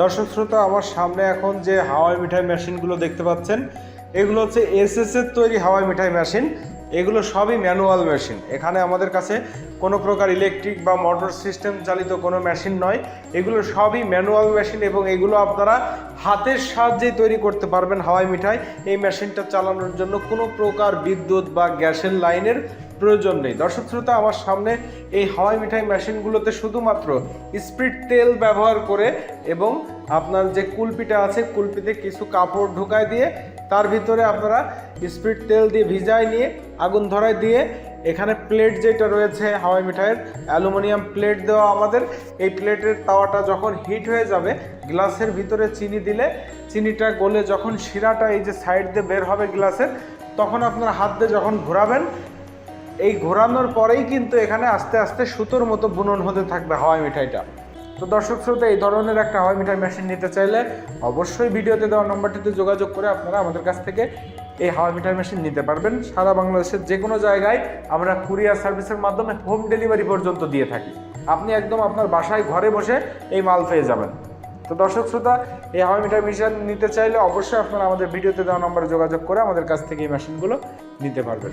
দর্শক শ্রোতা, আমার সামনে এখন যে হাওয়াই মিঠাই মেশিনগুলো দেখতে পাচ্ছেন, এগুলো হচ্ছে এসএস এর তৈরি হাওয়াই মিঠাই মেশিন। এগুলো সবই ম্যানুয়াল মেশিন। এখানে আমাদের কাছে কোনো প্রকার ইলেকট্রিক বা মোটর সিস্টেম চালিত কোনো মেশিন নয়। এগুলো সবই ম্যানুয়াল মেশিন এবং এগুলো আপনারা হাতের সাহায্যেই তৈরি করতে পারবেন হাওয়াই মিঠাই। এই মেশিনটা চালানোর জন্য কোনো প্রকার বিদ্যুৎ বা গ্যাসের লাইনের প্রয়োজন নেই। দর্শক শ্রোতা, আমার সামনে এই হাওয়াই মিঠাই মেশিনগুলোতে শুধুমাত্র স্প্রিট তেল ব্যবহার করে এবং আপনার যে কুলপিটা আছে, কুলপিতে কিছু কাপড় ঢুকায় দিয়ে তার ভিতরে আপনারা স্প্রিট তেল দিয়ে ভিজায় নিয়ে আগুন ধরায় দিয়ে এখানে প্লেট যেটা রয়েছে হাওয়াই মিঠাইয়ের, অ্যালুমিনিয়াম প্লেট দেওয়া আমাদের। এই প্লেটের তাওয়াটা যখন হিট হয়ে যাবে, গ্লাসের ভিতরে চিনি দিলে, চিনিটা গলে যখন শিরাটা এই যে সাইড দিয়ে বের হবে গ্লাসের, তখন আপনার হাত দিয়ে যখন ঘোরাবেন এই ঘোরানোর পরেই কিন্তু এখানে আস্তে আস্তে সুতোর মতো বুনন হতে থাকবে হাওয়াই মিঠাইটা। তো দর্শক শ্রোতা, এই ধরনের একটা হাওয়াই মিঠাই মেশিন নিতে চাইলে অবশ্যই ভিডিওতে দেওয়া নম্বরটিতে যোগাযোগ করে আপনারা আমাদের কাছ থেকে এই হাওয়াই মিঠাই মেশিন নিতে পারবেন। সারা বাংলাদেশের যে কোনো জায়গায় আমরা কুরিয়ার সার্ভিসের মাধ্যমে হোম ডেলিভারি পর্যন্ত দিয়ে থাকি। আপনি একদম আপনার বাসায় ঘরে বসে এই মাল পেয়ে যাবেন। তো দর্শক শ্রোতা, এই হাওয়াই মিঠাই মেশিন নিতে চাইলে অবশ্যই আপনারা আমাদের ভিডিওতে দেওয়া নম্বরে যোগাযোগ করে আমাদের কাছ থেকে এই মেশিনগুলো নিতে পারবেন।